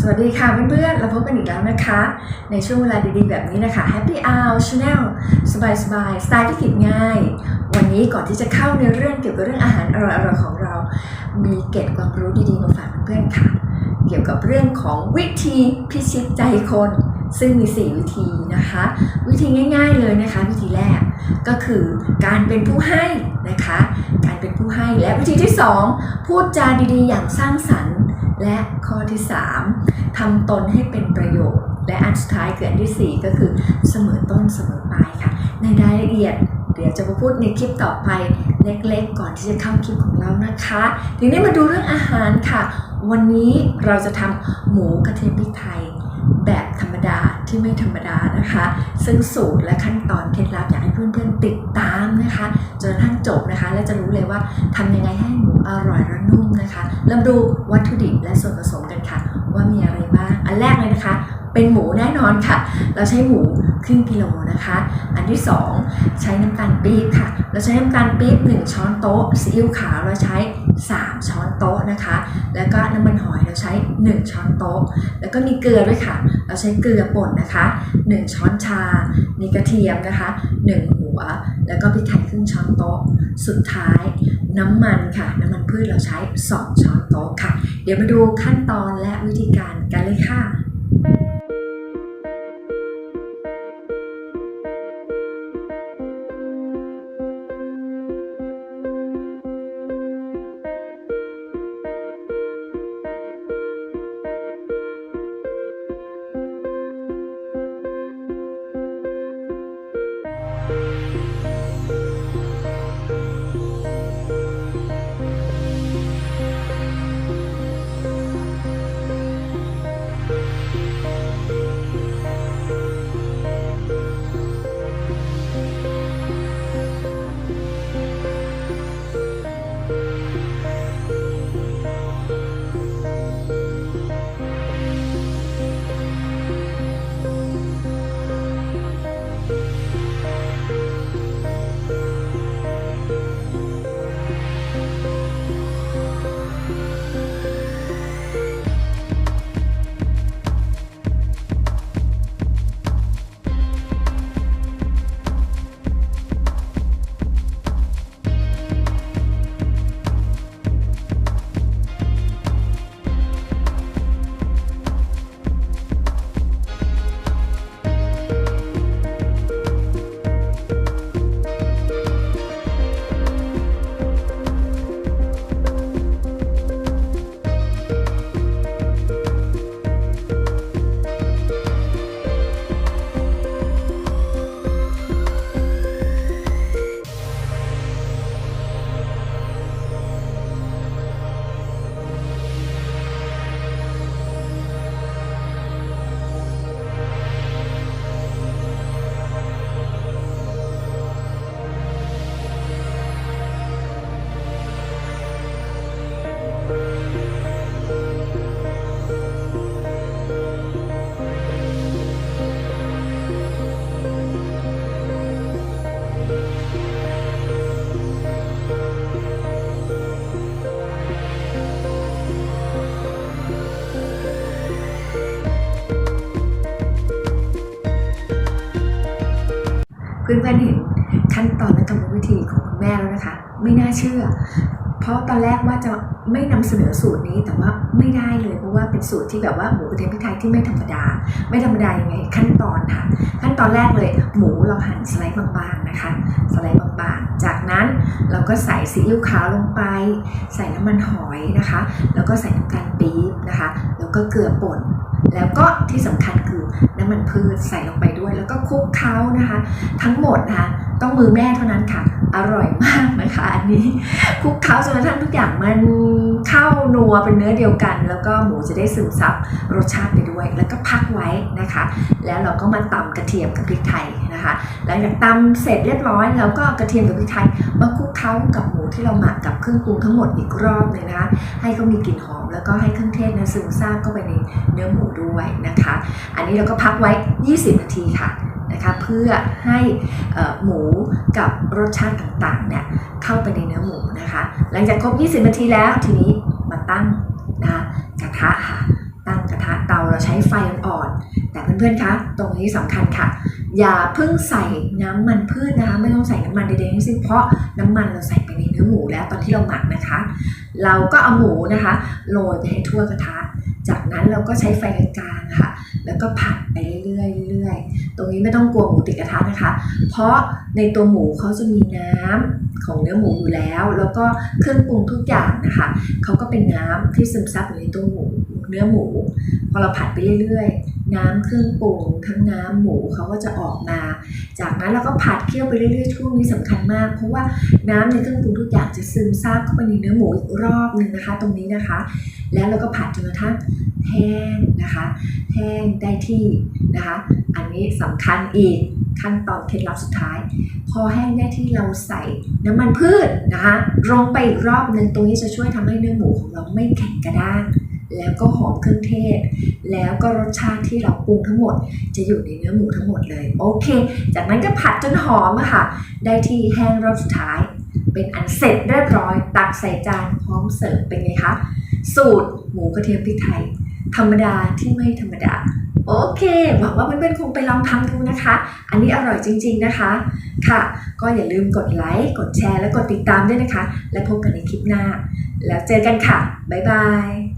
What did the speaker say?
สวัสดีค่ะเพื่อนๆเราพบกันอีกแล้วนะคะ ในช่วงเวลาดีๆแบบนี้นะคะ Happy Hour Channel สบายๆสไตล์ที่คิดง่าย วันนี้ก่อนที่จะเข้าในเรื่องเกี่ยวกับเรื่องอาหารอร่อยๆของเรา มีเกร็ดความรู้ดีๆมาฝากเพื่อนๆค่ะ เกี่ยวกับเรื่องของวิธีพิชิตใจคน ซึ่งมี 4 วิธีนะคะ วิธีง่าย ๆเลยนะคะ วิธีแรกก็คือการเป็นผู้ให้นะคะ การเป็นผู้ให้และวิธีที่ 2 พูดจาดีๆ อย่างสร้างสรรค์และข้อที่ 3 ทำตนให้เป็นประโยชน์ และอันสุดท้ายคืออันทีสี่ 4 ก็คือเสมอต้นเสมอปลายค่ะ ในรายละเอียดเดี๋ยวจะมาพูดในคลิปต่อไปเล็กๆ ก่อนที่จะเข้าคลิปของเรานะคะ ทีนี้มาดูเรื่องอาหารค่ะ วันนี้เราจะทำหมูกระเทียมพริกไทยแบบธรรมดาที่ไม่ธรรมดานะคะ ซึ่งสูตรและขั้นตอนเคล็ดลับอยากให้เพื่อนๆติดตามนะคะ จนกระทั่งจบนะคะ และจะรู้เลยว่าทำยังไงให้หมูอร่อยและนุ่มนะคะเริ่มดูวัตถุดิบและส่วนผสมกันค่ะ ว่ามีอะไรบ้าง อันแรกเลยนะคะ เป็นหมูแน่นอนค่ะ เราใช้หมูครึ่งกิโลนะคะ อันที่ 2 ใช้น้ำตาลปี๊บค่ะ เราใช้น้ำตาลปี๊บ1 ช้อนโต๊ะซีอิ๊วขาวเราใช้ 3 ช้อนโต๊ะนะคะ แล้วก็น้ำมันหอยเราใช้ 1 ช้อนโต๊ะ แล้วก็มีเกลือด้วยค่ะ เราใช้เกลือป่นนะคะ 1 ช้อนชา มีกระเทียมนะคะ 1 หัว แล้วก็พริกไทยครึ่งช้อนโต๊ะ สุดท้ายน้ำมันค่ะ น้ำมันพืชเราใช้ 2 ช้อนโต๊ะค่ะ เดี๋ยวมาดูขั้นตอนและวิธีการกันเลยค่ะ พื่อนๆเห็นขั้นตอนและกรรมวิธีของคุณแม่แล้วนะคะ ไม่น่าเชื่อ เพราะตอนแรกว่าจะไม่นำเสนอสูตรนี้แต่ว่าไม่ได้เลยเพราะว่าเป็นสูตรที่แบบว่าหมูกระเทียมพริกไทยที่ไม่ธรรมดา ไม่ธรรมดายังไงขั้นตอนค่ะ ขั้นตอนแรกเลย หมูเราหั่นสไลด์บางๆนะคะ สไลด์บางๆ จากนั้นเราก็ใส่ซีอิ๊วขาวลงไป ใส่น้ำมันหอยนะคะ แล้วก็ใส่น้ำตาลปี๊บนะคะ แล้วก็เกลือป่น แล้วก็ที่สำคัญคือน้ำมันพืชใส่ลงไปด้วย แล้วก็คลุกเคล้านะคะ ทั้งหมดนะคะต้องมือแม่เท่านั้นค่ะ อร่อยมากนะคะ อันนี้คลุกเคล้าจนกระทั่งทุกอย่างมัน ข้านัวเป็นเนื้อเดียวกัน แล้วก็หมูจะได้ซึมซับรสชาติไปด้วย แล้วก็พักไว้นะคะ แล้วเราก็มาตำกระเทียมกับพริกไทยนะคะหลังจากตำเสร็จเรียบร้อยแล้วก็กระเทียมกับพริกไทยมาคลุกเคล้ากับหมูที่เราหมักกับเครื่องปรุงทั้งหมดอีกรอบหนึงนะคะให้เขามีกลิ่นหอมแล้วก็ให้เครื่องเทศนะซึมซาบเข้าไปในเนื้อหมูด้วยนะคะ อันนี้เราก็พักไว้ 20 นาทีค่ะ นะคะเพื่อให้หมูกับรสชาติต่างๆเนี่ยเข้าไปในเนื้อหมูนะคะ หลังจากครบ 20 นาทีแล้วทีนี้มาตั้งนะคะกระทะค่ะตั้งกระทะเตาเราใช้ไฟอ่อนๆแต่เพื่อนๆคะตรงนี้สำคัญค่ะ อย่าเพิ่งใส่น้ำมันพืชนะคะไม่ต้องใส่น้ำมันใดๆทั้งสิ้นเพราะน้ำมันเราใส่ไปในเนื้อหมูแล้วตอนที่เราหมักนะคะ เราก็เอาหมูนะคะโรยไปให้ทั่วกระทะ จากนั้นเราก็ใช้ไฟกลางค่ะ แล้วก็ผัดไปเรื่อยๆเรื่อยๆตรงนี้ไม่ต้องกลัวหมูติดกระทะนะคะ เพราะในตัวหมูเขาจะมีน้ำของเนื้อหมูอยู่แล้ว แล้วก็เครื่องปรุงทุกอย่างนะคะเขาก็เป็นน้ำที่ซึมซับอยู่ในตัวหมูเนื้อหมู พอเราผัดไปเรื่อยๆ น้ำเครื่องปรุงทั้งน้ำหมูเขาก็จะออกมา จากนั้นเราก็ผัดเคี่ยวไปเรื่อยๆช่วงนี้สำคัญมาก เพราะว่าน้ำในเครื่องปรุงทุกอย่างจะซึมซาบเข้าไปในเนื้อหมูอีกรอบหนึ่งนะคะ ตรงนี้นะคะ แล้วเราก็ผัดจนกระทั่งแห้งนะคะแห้งได้ที่นะคะ อันนี้สำคัญอีกขั้นตอนเคล็ดลับสุดท้าย พอแห้งได้ที่เราใส่น้ำมันพืชนะคะลงไปอีกรอบหนึ่งตรงนี้จะช่วยทำให้เนื้อหมูของเราไม่แข็งกระด้าง แล้วก็หอมเครื่องเทศ แล้วก็รสชาติที่เราปรุงทั้งหมด จะอยู่ในเนื้อหมูทั้งหมดเลย โอเค จากนั้นก็ผัดจนหอมอะค่ะ ได้ที่แห้งรอบสุดท้าย เป็นอันเสร็จเรียบร้อย ตักใส่จานพร้อมเสิร์ฟเป็นไงคะ สูตรหมูกระเทียมพริกไทย ธรรมดาที่ไม่ธรรมดา โอเค หวังว่าเพื่อนๆคงไปลองทำดูนะคะ อันนี้อร่อยจริง ๆนะคะ ค่ะ ก็อย่าลืมกดไลค์ กดแชร์ และกดติดตามด้วยนะคะ และพบกันในคลิปหน้า แล้วเจอกันค่ะ บ๊ายบาย